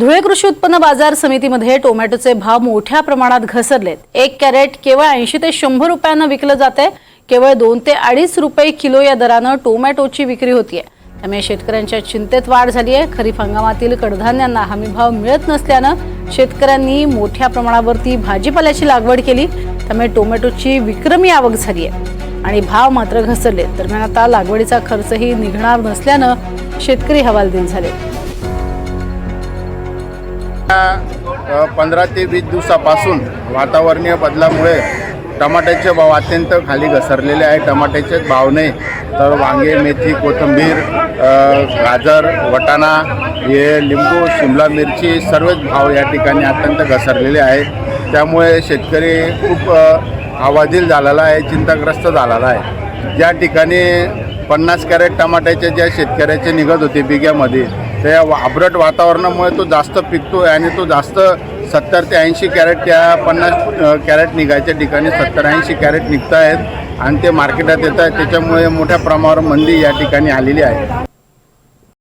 धुळे कृषी उत्पन्न बाजार समितीमध्ये टोमॅटोचे भाव मोठ्या प्रमाणात घसरलेत. एक कॅरेट केवळ ऐंशी ते शंभर रुपयांना विकलं जाते केवळ दोन ते अडीच रुपये किलो या दरानं टोमॅटोची विक्री होतीये. त्यामुळे शेतकऱ्यांच्या चिंतेत वाढ झाली आहे खरीप हंगामातील कडधान्यांना हमीभाव मिळत नसल्यानं शेतकऱ्यांनी मोठ्या प्रमाणावरती भाजीपाल्याची लागवड केली. त्यामुळे टोमॅटोची विक्रमी आवक झाली आहे आणि भाव मात्र घसरले दरम्यान आता लागवडीचा खर्चही निघणार नसल्यानं शेतकरी हवालदिल झाले पंधरा ते वीस दिवसापासून वातावरणीय बदलामुळे टमाट्याचे भाव अत्यंत खाली घसरलेले आहे. टमाट्याचे भाव नाही तर वांगे मेथी कोथिंबीर गाजर वटाणा हे लिंबू शिमला मिरची सर्वच भाव या ठिकाणी अत्यंत घसरलेले आहेत. त्यामुळे शेतकरी खूप अ, आवाजील झालेला आहे चिंताग्रस्त झालेला आहे. ज्या ठिकाणी पन्नास कॅरेट टमाट्याचे ज्या शेतकऱ्याचे निघत होते बिग्यामध्ये त्या वा- आभरट वातावरणामुळे तो जास्त पिकतो आणि तो जास्त सत्तर ते ऐंशी कॅरेट त्या पन्नास कॅरेट निघायच्या ठिकाणी सत्तर ऐंशी कॅरेट निघत आहेत आणि ते मार्केटात येत आहेत त्याच्यामुळे मोठ्या प्रमाणावर मंदी या ठिकाणी आलेली आहे.